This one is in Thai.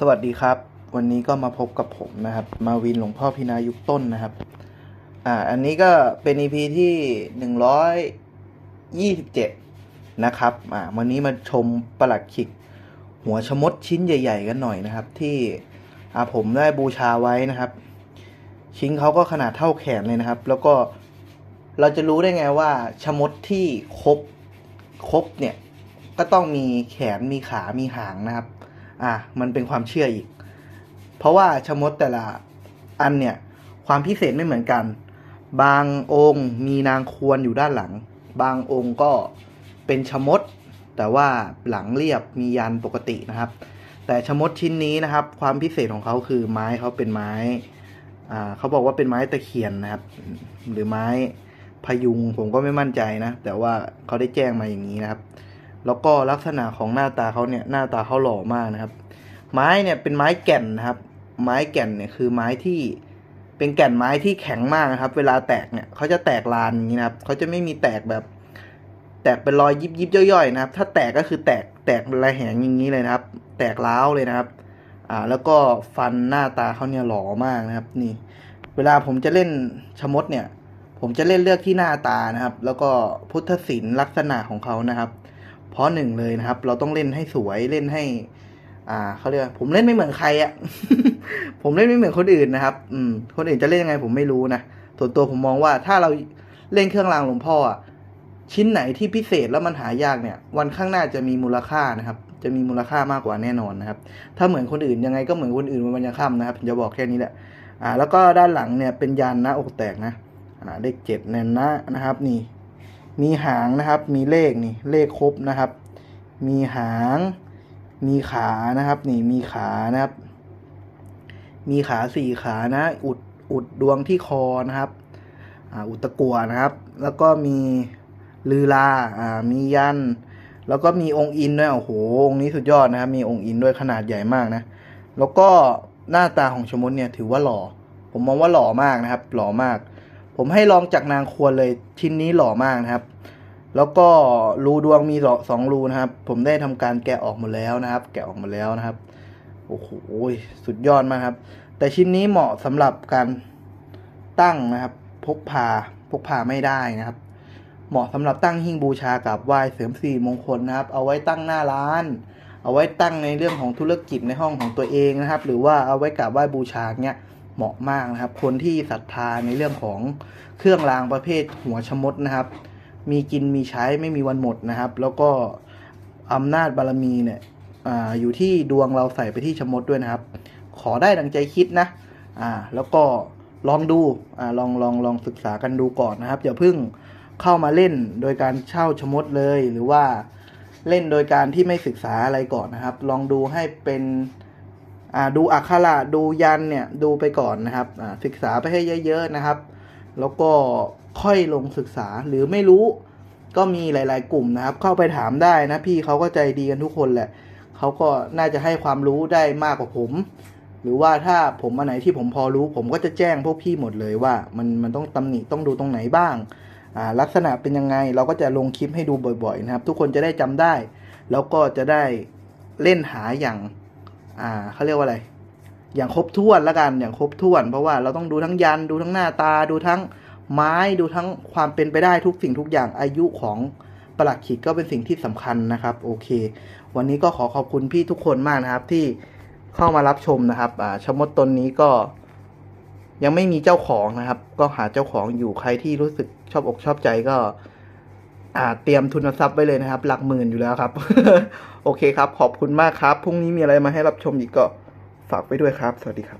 สวัสดีครับ วันนี้ก็มาพบกับผมนะครับ มาวินหลวงพ่อพินายุคต้นนะครับ อ่า อันนี้ก็เป็น EP ที่หนึ่งร้อยยี่สิบเจ็ดนะครับ อ่า วันนี้มาชมประหลัดขิก หัวชะมดชิ้นใหญ่ ๆ กันหน่อยนะครับ ที่ อ่า ผมได้บูชาไว้นะครับ ชิ้นเขาก็ขนาดเท่าแขนเลยนะครับ แล้วก็เราจะรู้ได้ไงว่าชะมดที่ครบครบเนี่ย ก็ต้องมีแขนมีขา มีหางนะครับ อะมันเป็นความเชื่ออีก เพราะว่าชมดแต่ละอันเนี่ย ความพิเศษไม่เหมือนกัน บางองค์มีนางควรอยู่ด้านหลัง บางองค์ก็เป็นชมด แต่ว่าหลังเรียบมียันปกตินะครับ แต่ชมดชิ้นนี้นะครับ ความพิเศษของเขาคือไม้เขาเป็นไม้อ่าเขาบอกว่าเป็นไม้ตะเคียนนะครับ หรือไม้พยุงผมก็ไม่มั่นใจนะ แต่ว่าเขาได้แจ้งมาอย่างนี้นะครับ แล้วก็ลักษณะของหน้าตาเขาเนี่ยหน้าตาเขาหล่อมากนะครับ ไม้เนี่ยเป็นไม้แก่นนะครับ ไม้แก่นเนี่ยคือไม้ที่เป็นแก่นไม้ที่แข็งมากนะครับ เวลาแตกเนี่ยเขาจะแตกลานอย่างนี้นะครับเขาจะไม่มีแตกแบบ แตกเป็นรอยยิบยิบย่อยๆนะครับ ถ้าแตกก็คือแตกแตกระแหงอย่างนี้เลยนะครับ แตกร้าวเลยนะครับ อ่า แล้วก็ฟันหน้าตาเขาเนี่ยหล่อมากนะครับ นี่ เวลาผมจะเล่นชมดเนี่ย ผมจะเล่นเลือกที่หน้าตานะครับ แล้วก็พุทธศิลป์ลักษณะของเขานะครับ เพราะหนึ่งเลยนะครับ เราต้องเล่นให้สวยเล่นให้ อ่าเขาเรียกว่าผมเล่นไม่เหมือนใครอะผมเล่นไม่เหมือนคนอื่นนะครับ อืม คนอื่นจะเล่นยังไงผมไม่รู้นะส่วนตัวผมมองว่าถ้าเราเล่นเครื่องรางหลวงพ่ออะชิ้นไหนที่พิเศษแล้วมันหายากเนี่ย วันข้างหน้าจะมีมูลค่านะครับ จะมีมูลค่ามากกว่าแน่นอนนะครับ ถ้าเหมือนคนอื่นยังไงก็เหมือนคนอื่นวันยังค่ำนะครับผมจะบอกแค่นี้แหละอ่า แล้วก็ด้านหลังเนี่ยเป็นยันนะอกแตกนะอ่าเลขเจ็ดแน่นนะนะครับ นี่ มีหางนะครับ มีเลขนี่ เลขครบนะครับ มีหาง มีขานะครับ นี่มีขานะครับ มีขาสี่ขานะ อุดอุดดวงที่คอนะครับอ่าอุดตะกัวนะครับ แล้วก็มีลือลาอ่ามียัน แล้วก็มีองค์อินด้วยโอ้โหองค์นี้สุดยอดนะครับ มีองค์อินด้วยขนาดใหญ่มากนะ แล้วก็หน้าตาของชมดเนี่ยถือว่าหล่อ ผมมองว่าหล่อมากนะครับ หล่อมาก ผมให้ลองจากนางควรเลยชิ้นนี้หล่อมากนะครับ แล้วก็รูดวงมีสองรูนะครับ ผมได้ทำการแกะออกหมดแล้วนะครับ แกะออกหมดแล้วนะครับโอ้โหสุดยอดมากครับ แต่ชิ้นนี้เหมาะสำหรับการตั้งนะครับ พกพาพกพาไม่ได้นะครับ เหมาะสำหรับตั้งหิ้งบูชากับไหว้เสริมสิริมงคลนะครับ เอาไว้ตั้งหน้าร้าน เอาไว้ตั้งในเรื่องของธุรกิจในห้องของตัวเองนะครับ หรือว่าเอาไว้กราบไหว้บูชาเนี้ย เหมาะมากนะครับ คนที่ศรัทธาในเรื่องของเครื่องรางประเภทหัวชมดนะครับ มีกินมีใช้ไม่มีวันหมดนะครับ แล้วก็อำนาจบารมีเนี่ยออยู่ที่ดวงเราใส่ไปที่ชมดด้วยนะครับ ขอได้ดังใจคิดนะอ่าแล้วก็ลองดูอ่าลองลองลองศึกษากันดูก่อนนะครับอย่าเพิ่งเข้ามาเล่นโดยการเช่าชมดเลยหรือว่าเล่นโดยการที่ไม่ศึกษาอะไรก่อนนะครับ ลองดูให้เป็น ดูอักขระดูยันเนี่ยดูไปก่อนนะครับศึกษาไปให้เยอะ ๆนะครับ แล้วก็ค่อยลงศึกษาหรือไม่รู้ก็มีหลาย ๆ กลุ่มนะครับ เข้าไปถามได้นะพี่เขาก็ใจดีกันทุกคนแหละเขาก็น่าจะให้ความรู้ได้มากกว่าผม หรือว่าถ้าผมอันไหนที่ผมพอรู้ ผมก็จะแจ้งพวกพี่หมดเลยว่า มันมันต้องตำหนิต้องดูตรงไหนบ้างลักษณะเป็นยังไงเราก็จะลงคลิปให้ดูบ่อย ๆ นะครับ ทุกคนจะได้จำได้ แล้วก็จะได้เล่นหาอย่าง อ่าเขาเรียกว่าอะไร อย่างครบถ้วนละกันอย่างครบถ้วน เพราะว่าเราต้องดูทั้งยันดูทั้งหน้าตาดูทั้งไม้ดูทั้งความเป็นไปได้ทุกสิ่งทุกอย่างอายุของประหลัดขีดก็เป็นสิ่งที่สำคัญนะครับ โอเค วันนี้ก็ขอขอบคุณพี่ทุกคนมากนะครับ ที่เข้ามารับชมนะครับอ่าชมดตนนี้ก็ยังไม่มีเจ้าของนะครับ ก็หาเจ้าของอยู่ใครที่รู้สึกชอบอกชอบใจก็ เตรียมทุนทรัพย์ไว้เลยนะครับ หลักหมื่นอยู่แล้วครับ โอเคครับ ขอบคุณมากครับ พรุ่งนี้มีอะไรมาให้รับชมอีกก็ฝากไว้ด้วยครับ สวัสดีครับ